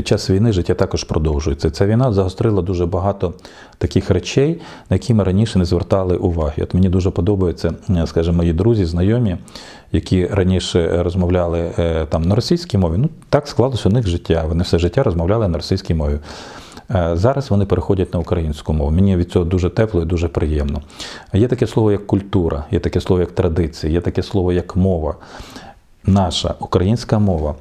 під час війни життя також продовжується. Ця війна загострила дуже багато таких речей, на які ми раніше не звертали уваги. От мені дуже подобаються, е, скажімо, мої друзі, знайомі, які раніше розмовляли е, там на російській мові. Ну так склалося у них життя. Вони все життя розмовляли на російській мові. Е, Зараз вони переходять на українську мову. Мені від цього дуже тепло і дуже приємно. Є таке слово як культура, є таке слово як традиція, є таке слово як мова. Наша українська мова.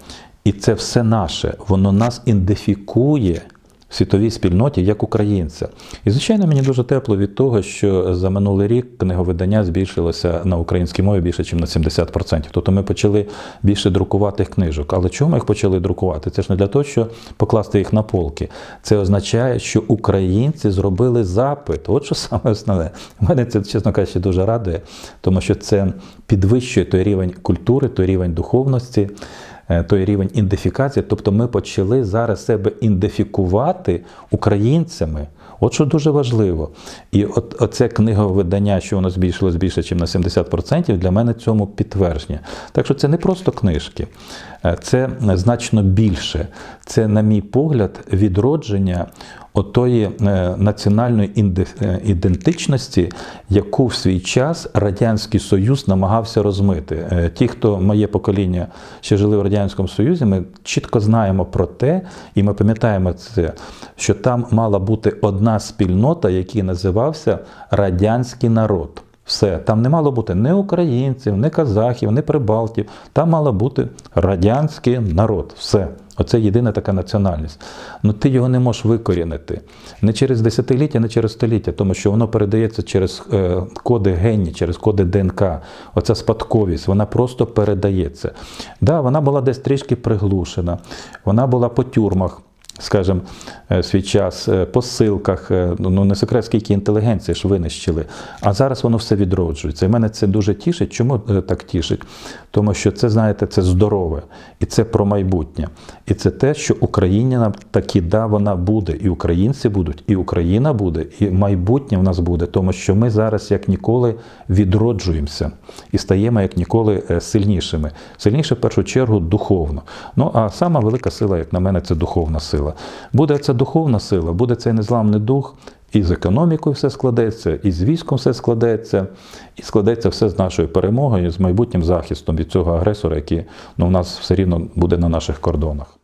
І це все наше, воно нас ідентифікує в світовій спільноті як українця. І, звичайно, мені дуже тепло від того, що за минулий рік книговидання збільшилося на українській мові більше, ніж на 70%. Тобто ми почали більше друкувати книжок. Але чому ми їх почали друкувати? Це ж не для того, щоб покласти їх на полки. Це означає, що українці зробили запит. От що саме основне. Мене це, чесно кажучи, дуже радує, тому що це підвищує той рівень культури, той рівень духовності той рівень індифікації. Тобто ми почали зараз себе індифікувати українцями. От що дуже важливо. І от оце книговидання, що воно збільшилось більше, ніж на 70%, для мене цьому підтвердження. Так що це не просто книжки, е, це значно більше. Це, на мій погляд, відродження отої е, національної е, ідентичності, яку в свій час Радянський Союз намагався розмити. Е, Ті, хто моє покоління ще жили в Радянському Союзі, ми чітко знаємо про те, і ми пам'ятаємо це, що там мала бути одна спільнота, який називався Радянський народ. Все, там не мало бути ні українців, ні казахів, ні прибалтів. Там мало бути радянський народ. Все. Оце єдина така національність. Ну ти його не можеш викорінити не через десятиліття, не через століття, тому що воно передається через е, коди гені, через коди ДНК. Оця спадковість, вона просто передається. Да, вона була десь трішки приглушена, вона була по тюрмах скажімо, е, свій час е, по ссилках, е, ну не секрет, скільки інтелігенції ж винищили. А зараз воно все відроджується. І мене це дуже тішить. Чому так тішить? Тому що це, знаєте, це здорове, і це про майбутнє. І це те, що Україна нам таки да, вона буде, і українці будуть, і Україна буде, і майбутнє в нас буде, тому що ми зараз як ніколи відроджуємося і стаємо як ніколи сильнішими. Сильніше в першу чергу духовно. Ну а сама велика сила, як на мене, це духовна сила. Буде ця духовна сила, буде цей незламний дух. І з економікою все складеться, і з військом все складеться, і складеться все з нашою перемогою, з майбутнім захистом від цього агресора, який ну, у нас все рівно буде на наших кордонах.